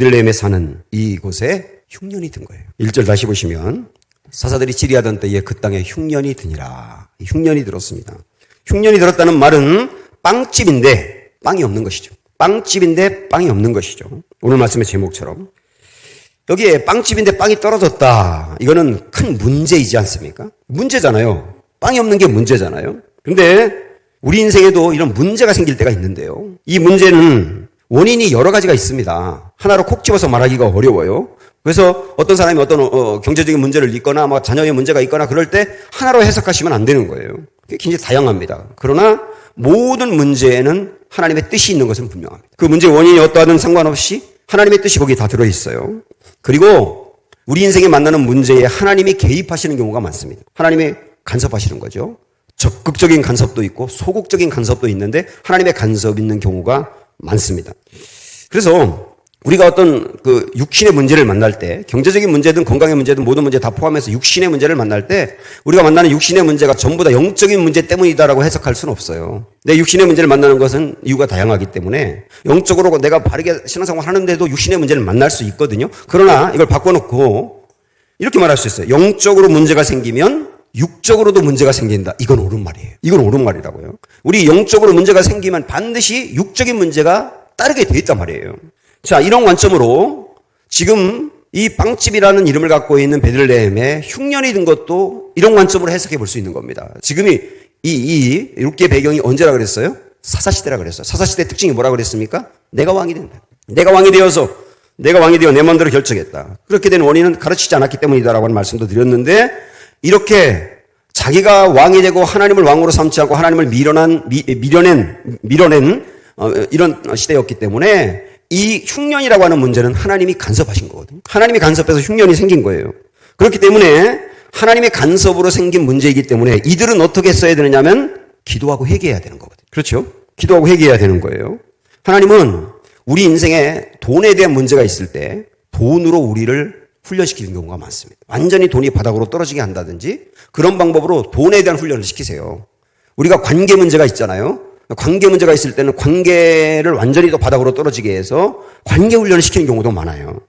베들레헴에 사는 이곳에 흉년이 든 거예요. 1절 다시 보시면 사사들이 지리하던 때에 그 땅에 흉년이 드니라. 흉년이 들었습니다. 흉년이 들었다는 말은 빵집인데 빵이 없는 것이죠. 빵집인데 빵이 없는 것이죠. 오늘 말씀의 제목처럼 여기에 빵집인데 빵이 떨어졌다. 이거는 큰 문제이지 않습니까? 문제잖아요. 빵이 없는 게 문제잖아요. 근데 우리 인생에도 이런 문제가 생길 때가 있는데요. 이 문제는 원인이 여러 가지가 있습니다. 하나로 콕 집어서 말하기가 어려워요. 그래서 어떤 사람이 어떤 어, 경제적인 문제를 있거나 뭐 자녀의 문제가 있거나 그럴 때 하나로 해석하시면 안 되는 거예요. 굉장히 다양합니다. 그러나 모든 문제에는 하나님의 뜻이 있는 것은 분명합니다. 그 문제의 원인이 어떠하든 상관없이 하나님의 뜻이 거기에 다 들어있어요. 그리고 우리 인생에 만나는 문제에 하나님이 개입하시는 경우가 많습니다. 하나님이 간섭하시는 거죠. 적극적인 간섭도 있고 소극적인 간섭도 있는데 하나님의 간섭 있는 경우가 많습니다. 그래서 우리가 어떤 그 육신의 문제를 만날 때 경제적인 문제든 건강의 문제든 모든 문제 다 포함해서 육신의 문제를 만날 때 우리가 만나는 육신의 문제가 전부 다 영적인 문제 때문이다라고 해석할 수는 없어요. 내 육신의 문제를 만나는 것은 이유가 다양하기 때문에 영적으로 내가 바르게 신앙생활 하는데도 육신의 문제를 만날 수 있거든요. 그러나 이걸 바꿔놓고 이렇게 말할 수 있어요. 영적으로 문제가 생기면 육적으로도 문제가 생긴다. 이건 옳은 말이에요. 이건 옳은 말이라고요. 우리 영적으로 문제가 생기면 반드시 육적인 문제가 따르게 돼 있단 말이에요. 자, 이런 관점으로 지금 이 빵집이라는 이름을 갖고 있는 베들레헴에 흉년이 든 것도 이런 관점으로 해석해 볼 수 있는 겁니다. 지금이 이, 이, 이렇게 배경이 언제라 그랬어요? 사사시대라 그랬어요. 사사시대 특징이 뭐라 그랬습니까? 내가 왕이 된다. 내가 왕이 되어서 내가 왕이 되어 내 마음대로 결정했다. 그렇게 된 원인은 가르치지 않았기 때문이다라고 하는 말씀도 드렸는데 이렇게 자기가 왕이 되고 하나님을 왕으로 삼지 않고 하나님을 밀어난, 미, 밀어낸, 밀어낸 어, 이런 시대였기 때문에 이 흉년이라고 하는 문제는 하나님이 간섭하신 거거든요. 하나님이 간섭해서 흉년이 생긴 거예요. 그렇기 때문에 하나님의 간섭으로 생긴 문제이기 때문에 이들은 어떻게 써야 되느냐면 기도하고 회개해야 되는 거거든요. 그렇죠? 기도하고 회개해야 되는 거예요. 하나님은 우리 인생에 돈에 대한 문제가 있을 때 돈으로 우리를 훈련시키는 경우가 많습니다. 완전히 돈이 바닥으로 떨어지게 한다든지 그런 방법으로 돈에 대한 훈련을 시키세요. 우리가 관계 문제가 있잖아요. 관계 문제가 있을 때는 관계를 완전히 또 바닥으로 떨어지게 해서 관계 훈련을 시키는 경우도 많아요.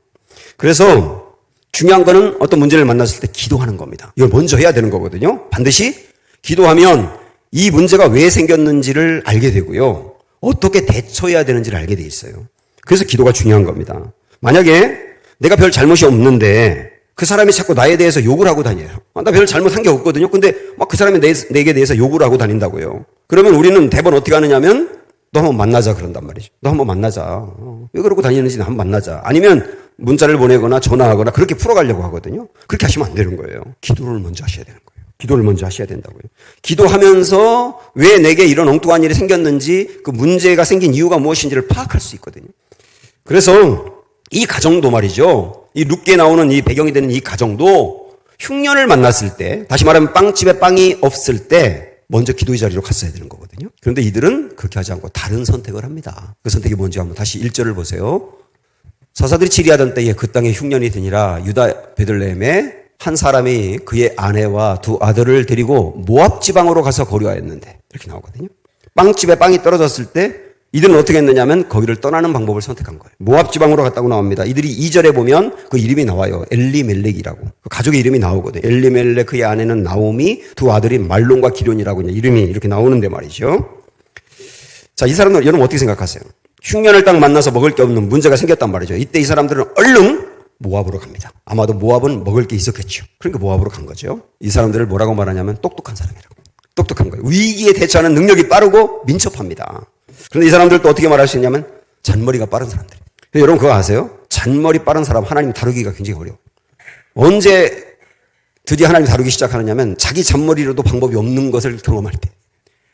그래서 중요한 거는 어떤 문제를 만났을 때 기도하는 겁니다. 이걸 먼저 해야 되는 거거든요. 반드시 기도하면 이 문제가 왜 생겼는지를 알게 되고요. 어떻게 대처해야 되는지를 알게 돼 있어요. 그래서 기도가 중요한 겁니다. 만약에 내가 별 잘못이 없는데 그 사람이 자꾸 나에 대해서 욕을 하고 다녀요. 아, 나 별 잘못한 게 없거든요. 근데 막 그 사람이 내, 내게 대해서 욕을 하고 다닌다고요. 그러면 우리는 대번 어떻게 하느냐면 너 한번 만나자 그런단 말이죠. 너 한번 만나자. 어, 왜 그러고 다니는지 한번 만나자. 아니면 문자를 보내거나 전화하거나 그렇게 풀어가려고 하거든요. 그렇게 하시면 안 되는 거예요. 기도를 먼저 하셔야 되는 거예요. 기도를 먼저 하셔야 된다고요. 기도하면서 왜 내게 이런 엉뚱한 일이 생겼는지 그 문제가 생긴 이유가 무엇인지를 파악할 수 있거든요. 그래서 이 가정도 말이죠. 이 룻게 나오는 이 배경이 되는 이 가정도 흉년을 만났을 때, 다시 말하면 빵집에 빵이 없을 때 먼저 기도의 자리로 갔어야 되는 거거든요. 그런데 이들은 그렇게 하지 않고 다른 선택을 합니다. 그 선택이 뭔지 한번 다시 1절을 보세요. 사사들이 치리하던 때에 그 땅에 흉년이 드니라 유다 베들레헴에 한 사람이 그의 아내와 두 아들을 데리고 모압 지방으로 가서 거류하였는데 이렇게 나오거든요. 빵집에 빵이 떨어졌을 때 이들은 어떻게 했느냐면 거기를 떠나는 방법을 선택한 거예요. 모압 지방으로 갔다고 나옵니다. 이들이 2절에 보면 그 이름이 나와요. 엘리멜렉이라고. 그 가족의 이름이 나오거든요. 엘리멜렉 그의 아내는 나오미, 두 아들이 말론과 기련이라고 이름이 이렇게 나오는데 말이죠. 자, 이 사람들 여러분 어떻게 생각하세요? 흉년을 딱 만나서 먹을 게 없는 문제가 생겼단 말이죠. 이때 이 사람들은 얼른 모압으로 갑니다. 아마도 모압은 먹을 게 있었겠죠. 그러니까 모압으로 간 거죠. 이 사람들을 뭐라고 말하냐면 똑똑한 사람이라고. 똑똑한 거예요. 위기에 대처하는 능력이 빠르고 민첩합니다. 그런데 이 사람들도 어떻게 말할 수 있냐면 잔머리가 빠른 사람들. 여러분 그거 아세요? 잔머리 빠른 사람 하나님 다루기가 굉장히 어려워. 언제 드디어 하나님 다루기 시작하느냐면 자기 잔머리로도 방법이 없는 것을 경험할 때.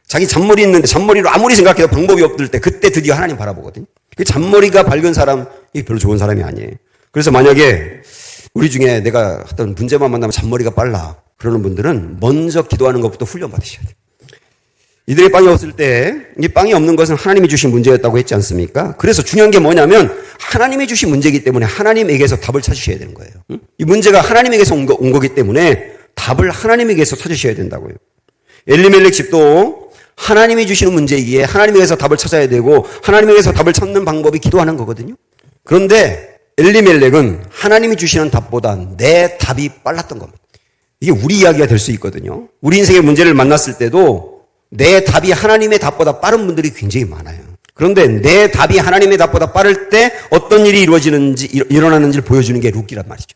자기 잔머리 있는데 잔머리로 아무리 생각해도 방법이 없을 때 그때 드디어 하나님 바라보거든요. 그 잔머리가 밝은 사람이 별로 좋은 사람이 아니에요. 그래서 만약에 우리 중에 내가 어떤 문제만 만나면 잔머리가 빨라. 그러는 분들은 먼저 기도하는 것부터 훈련 받으셔야 돼요. 이들의 빵이 없을 때, 이 빵이 없는 것은 하나님이 주신 문제였다고 했지 않습니까? 그래서 중요한 게 뭐냐면, 하나님이 주신 문제이기 때문에 하나님에게서 답을 찾으셔야 되는 거예요. 이 문제가 하나님에게서 온, 거, 온 거기 때문에 답을 하나님에게서 찾으셔야 된다고요. 엘리멜렉 집도 하나님이 주시는 문제이기에 하나님에게서 답을 찾아야 되고, 하나님에게서 답을 찾는 방법이 기도하는 거거든요. 그런데 엘리멜렉은 하나님이 주시는 답보다 내 답이 빨랐던 겁니다. 이게 우리 이야기가 될 수 있거든요. 우리 인생의 문제를 만났을 때도 내 답이 하나님의 답보다 빠른 분들이 굉장히 많아요. 그런데 내 답이 하나님의 답보다 빠를 때 어떤 일이 이루어지는지, 일- 일어나는지를 보여주는 게 룻기란 말이죠.